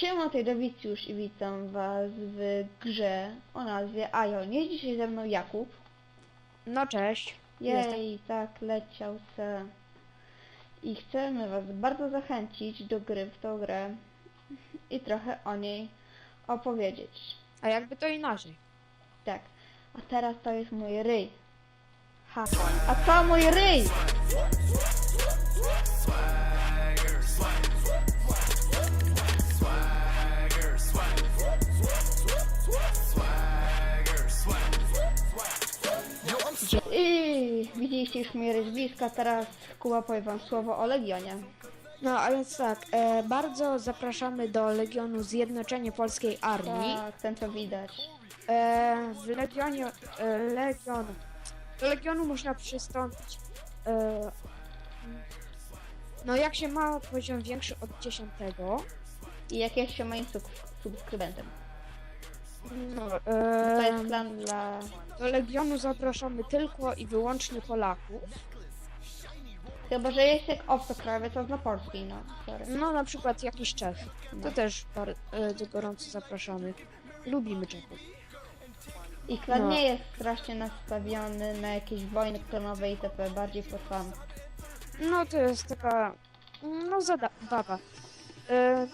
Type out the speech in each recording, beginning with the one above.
Siema, tutaj Dawicjusz i witam was w grze o nazwie Ion. Jest dzisiaj ze mną Jakub. No cześć. Jej, tak, leciał se. I chcemy was bardzo zachęcić do gry w tą grę i trochę o niej opowiedzieć. A jakby to inaczej? Tak, a teraz to jest mój ryj. Ha, a to mój ryj! Widzieliście już z bliska, teraz Kuba powie wam słowo o Legionie. No ale tak, e, bardzo zapraszamy do Legionu Zjednoczenie Polskiej Armii. Tak, ten to widać. E, w Legionie, e, Legion, do Legionu można przystąpić, e, no jak się ma poziom większy od 10, I jak jest się moim sub- subskrybentem. No, To jest e, plan dla... do Legionu zapraszamy tylko i wyłącznie Polaków. Chyba, że jest jak obcokrajowiec, to na polskiej, no. Sorry. No na przykład jakiś Czech. To też bardzo gorąco zapraszamy. Lubimy Czechów. I klan No. nie jest strasznie nastawiony na jakieś wojny klonowe itp. Bardziej pod fan. No to jest taka, no zabawa. E,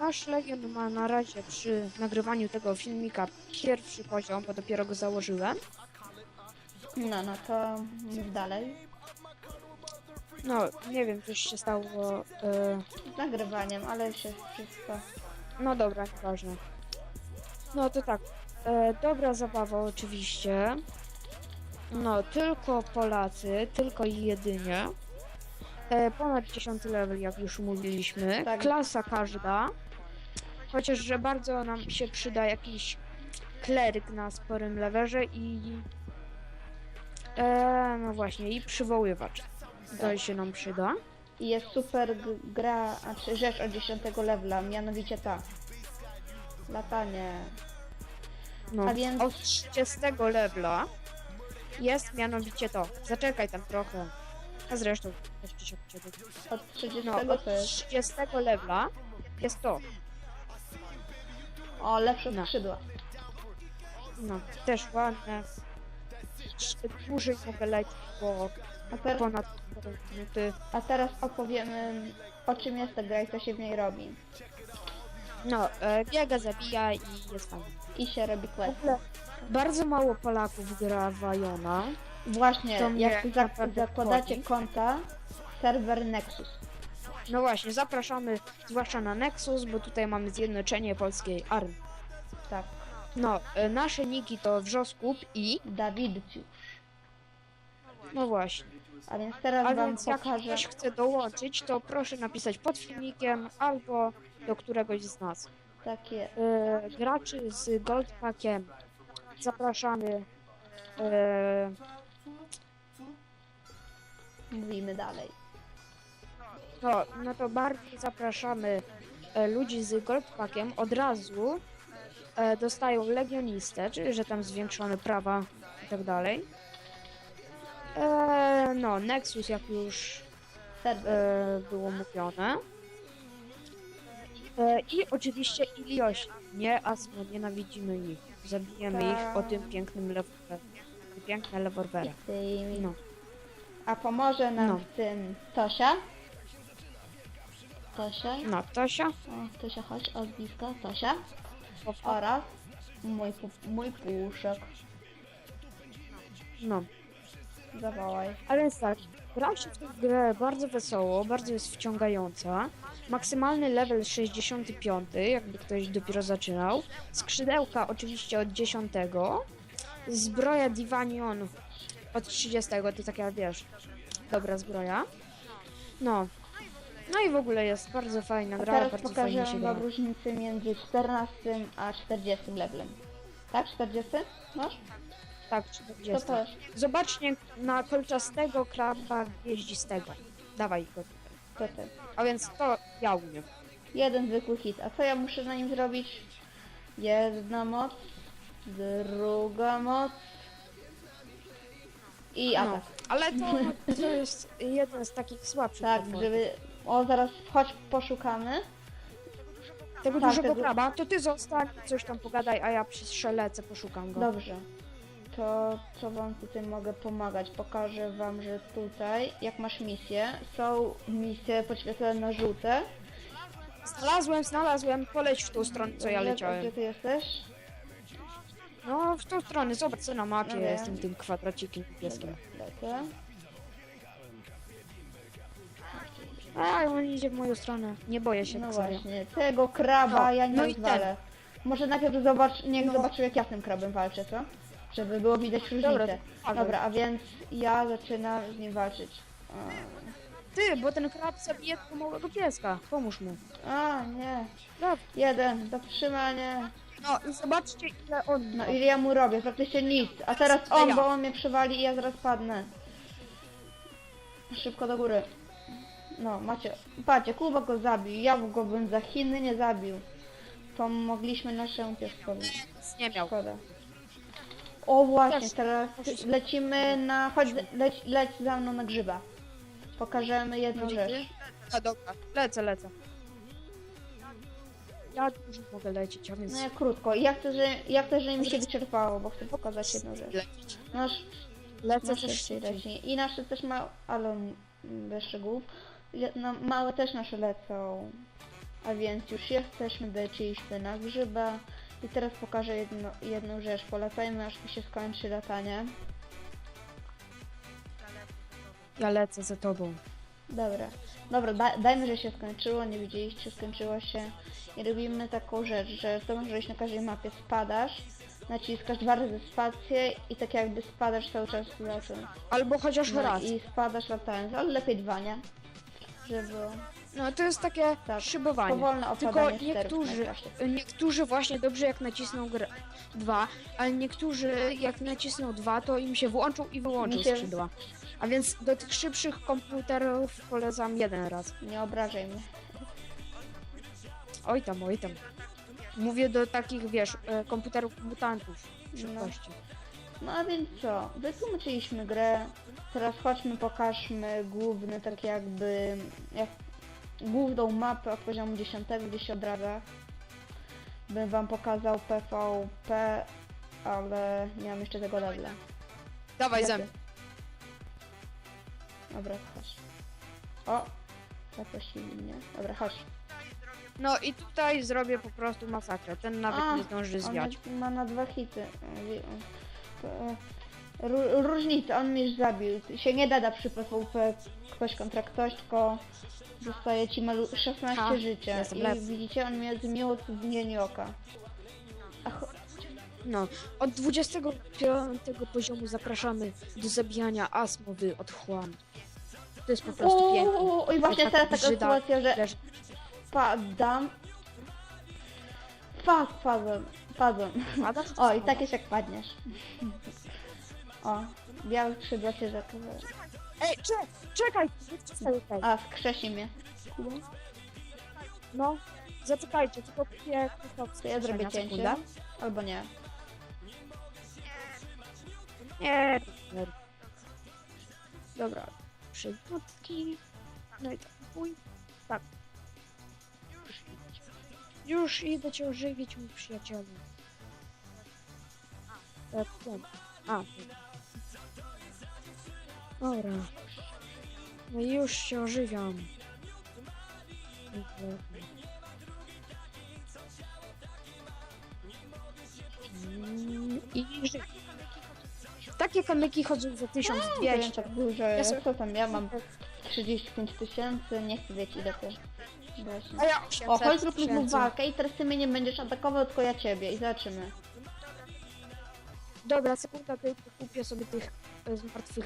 nasz Legion ma na razie przy nagrywaniu tego filmika pierwszy poziom, bo dopiero go założyłem. No, no to dalej. No, nie wiem, coś się stało. E, Z nagrywaniem, ale się wszystko... no dobra, nieważne. No to tak, e, dobra zabawa oczywiście. No, tylko Polacy, tylko i jedynie. E, ponad 10 level, jak już mówiliśmy. Tak. Klasa każda. Chociaż, że bardzo nam się przyda jakiś kleryk na sporym lewerze i... E, no właśnie, i przywoływacz. To Tak. się nam przyda. I jest super g- gra, znaczy rzecz od 10 levela, mianowicie ta. Latanie. No, A więc- od 30 levela jest mianowicie to. Zaczekaj tam trochę. A zresztą ciebie. Od 30 No, od to jest... 30 levela jest to. O, lepsze No. skrzydła. No, też ładne. Dłużej mogę lecieć, bo A, ter ponad 4 minuty. a teraz opowiemy o czym jest ta gra i co się w niej robi. No, e, biega, zabija i jest fajnie. I się robi W quest. ogóle bardzo mało Polaków gra w Iona. Właśnie, To jak za naprawdę zakładacie wchodzi. konta, serwer Nexus. No właśnie, zapraszamy zwłaszcza na Nexus, bo tutaj mamy zjednoczenie polskiej armii. Tak, No, e, nasze niki to Wrzoskup i... Dawidciusz. No właśnie. A więc teraz A wam więc jak pokażę. ktoś chce dołączyć, to proszę napisać pod filmikiem albo do któregoś z nas. Takie. E, graczy z Goldpackiem zapraszamy. E, Mówimy dalej. no, no to bardziej zapraszamy e, ludzi z Goldpackiem od razu e, dostają legionistę, czyli że tam zwiększone prawa i tak dalej. E, no, Nexus jak już Serwer. e, było mówione. E, I oczywiście Iliosi. Nie, Asmo, nienawidzimy ich. Zabijemy Tak. ich o tym pięknym leworwerze. Piękne leworwery. Tymi. No. A pomoże nam No. w tym Tosia. Tosia. No, Tosia. O, Tosia, chodź od bliska. Tosia. Oraz mój, pu- mój puszek. No. Zawołaj. A więc tak, gra się w tę grę bardzo wesoło, bardzo jest wciągająca. Maksymalny level 65, jakby ktoś dopiero zaczynał. Skrzydełka oczywiście od 10. Zbroja Divanion od 30, to taka wiesz, dobra zbroja. No. No i w ogóle jest bardzo fajna A gra, teraz bardzo fajnie pokażę się gra. wam różnicę między 14 a 40 levelem. Tak? 40? Masz? Tak, To 40. też. Zobaczcie na kolczastego kraba gwieździstego. Dawaj go tutaj. To ty. A więc to ja umiem. Jeden zwykły hit. A co ja muszę na nim zrobić? Jedna moc, druga moc i No, atak. ale to, to jest jeden z takich słabszych Tak, potworów. żeby... O, zaraz chodź poszukamy. tego Tak, dużego tego- kraba, to ty zostań, coś tam pogadaj, a ja przystrzelecę, poszukam go. Dobrze. To co wam tutaj mogę pomagać? Pokażę wam, że tutaj, jak masz misję, są misje podświetlone na żółte. Znalazłem, znalazłem, poleć w tą stronę, co ja Gdzie- leciałem. Gdzie ty jesteś? No, w tą stronę, zobacz co na mapie No wiem. jestem tym kwadracikiem niebieskim. Lecę. A, on idzie w moją stronę. Nie boję się, No tak serio. właśnie, tego kraba No, ja nie no i rozwalę. Może najpierw zobacz, niech No. zobaczył jak ja z tym krabem walczę, co? Żeby było widać różnicę. Dobra, to Dobra, a więc ja zaczynam z nim walczyć. Ty, bo ten krab zabije tego małego pieska. Pomóż mu. A, a nie. Dobra. Jeden, zatrzymanie. No i zobaczcie ile on No ma. i ja mu robię, praktycznie nic. A teraz on, bo on mnie przewali i ja zaraz padnę. Szybko do góry. No, macie, patrzcie, Kuba go zabił, ja go bym za Chiny nie zabił. Pomogliśmy naszemu pieskowi. Nie miał. Szkoda. O właśnie, teraz lecimy na... Chodź, leć, leć za mną na grzyba. Pokażemy jedną rzecz. A dobra, lecę, lecę. Ja dużo mogę lecieć, a więc No ja krótko. Ja chcę, że, ja chcę, żeby mi się wyczerpało, bo chcę pokazać jedną rzecz. lecieć. Nasz, Lecę nasz też szybciej leci. I nasze też ma... ale mm, bez szczegółów. No, małe też nasze lecą. A więc już jesteśmy, doleciliśmy na grzyba. I teraz pokażę jedno, jedną rzecz. Polecajmy, aż mi się skończy latanie. Ja lecę za tobą. Dobra, dobra, da, dajmy, że się skończyło, nie widzieliście, skończyło się. I robimy taką rzecz, że to możesz na każdej mapie spadasz, naciskasz dwa razy spację i tak jakby spadasz cały czas lecąc. Albo chociaż No raz. i spadasz latając, ale lepiej dwa, nie? Żeby No to jest takie Tak, szybowanie. powolne Tylko niektórzy, niektórzy właśnie dobrze jak nacisną grę dwa, ale niektórzy jak nacisną dwa, to im się włączą i wyłączą Mi się- skrzydła. A więc do tych szybszych komputerów polecam jeden raz. Nie obrażaj mnie. Oj tam, oj tam. Mówię do takich, wiesz, e, komputerów mutantów szybkości. No a więc co, wytłumaczyliśmy grę, teraz chodźmy pokażmy główny, tak jakby, jak, główną mapę od poziomu 10, gdzie się odradza. Bym wam pokazał PvP, ale nie mam jeszcze tego levela. Dawaj ze mną. Dobra, chodź. O, zaprosili mnie. Dobra, chodź. No i tutaj zrobię po prostu masakrę. Ten nawet A, nie zdąży On zwiać. ma- ma na dwa hity. To, e, ró- Różnica, on mnie już zabił. Się nie da przy PvP ktoś kontra ktoś, tylko zostaje ci malu 16 Ha, życia. jestem I lepszy. widzicie, on mnie zmiótł w mgnieniu oka. A cho- No, od 25 poziomu zapraszamy do zabijania asmowy otchłani. To jest po prostu piękne. Uuu, I właśnie teraz taka brzyda. sytuacja, że Leż- padam. Fuck, padłem. Padłem. O, i tak jest jak padniesz. O, białe skrzydła się zakazały. Ej, czekaj, czekaj! nie przestań tutaj. A, mnie. No, zaczekajcie, tylko kupię To ja zrobię cięcie. Albo nie. Nie. Dobra, minutki. No i tak, pój. Tak. Już idę cię ożywić, mój przyjacielu. Tak, ten. A, tu. Dobra. No i już się ożywiam. I żyję. Takie kamyki chodzą za Nie 1200. tak dużo, Ja co tam, ja mam 35 tysięcy, nie chcę wiedzieć ile to Właśnie. A ja 800 O, chodź znów tysięcy. walkę i teraz ty mnie nie będziesz atakował, tylko ja ciebie i zobaczymy. Dobra, sekunda, to kupię sobie tych e, zmartwych.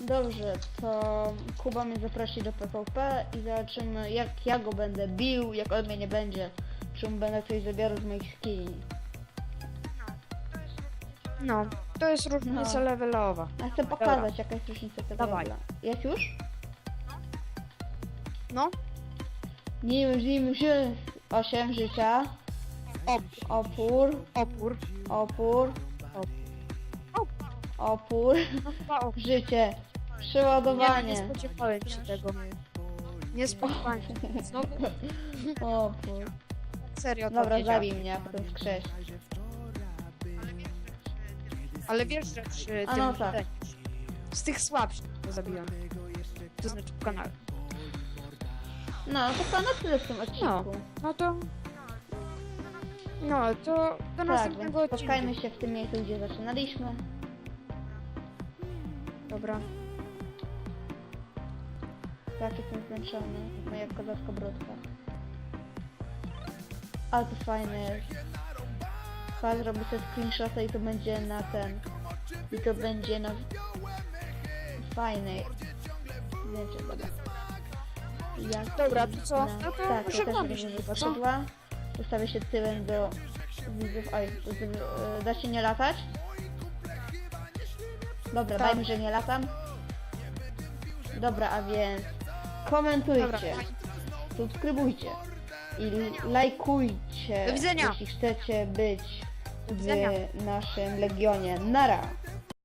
Dobrze, to Kuba mnie zaprosi do PvP i zobaczymy jak ja go będę bił, jak on mnie nie będzie. Czy mu będę coś zabierał z moich skilli. No, to jest różnica No. levelowa. A chcę pokazać jaka jest różnica tego Dawaj. levela. Jest już? No, Nim, nim, się. 8 życia. op, Opór, opór. opór, Op. opór, No chyba opór. życie, Nie, nie przeładowanie. spodziewałem się tego. Nie spodziewałem się. Znowu? Opór. serio to Dobra, wiedziałem. zabij mnie, a potem skrześ. Ale wiesz, że przy A tym... no tak. Z tych słabszych to zabiłem. To znaczy w kanale. No, to chyba na tyle w tym odcinku. No to... No, to do tak, więc następnego odcinka. spotkajmy się w tym miejscu, gdzie zaczynaliśmy. Dobra. Tak, jestem zmęczony. Moja kozacka brudka. Ale to fajne jest. Chyba zrobię sobie screenshota i to będzie na ten. I to będzie na... Fajnej. Zdjęcie, dobra. Jak Dobra, to co? na- No to tak, to żegnamy też się, będę co? poszedła. Ustawię się tyłem do widzów. Oj, z- e, da się nie latać? Dobra, Tak. dajmy, że nie latam. Dobra, a więc komentujcie, Dobra. subskrybujcie i lajkujcie, Do widzenia. jeśli chcecie być. W naszym legionie. Nara!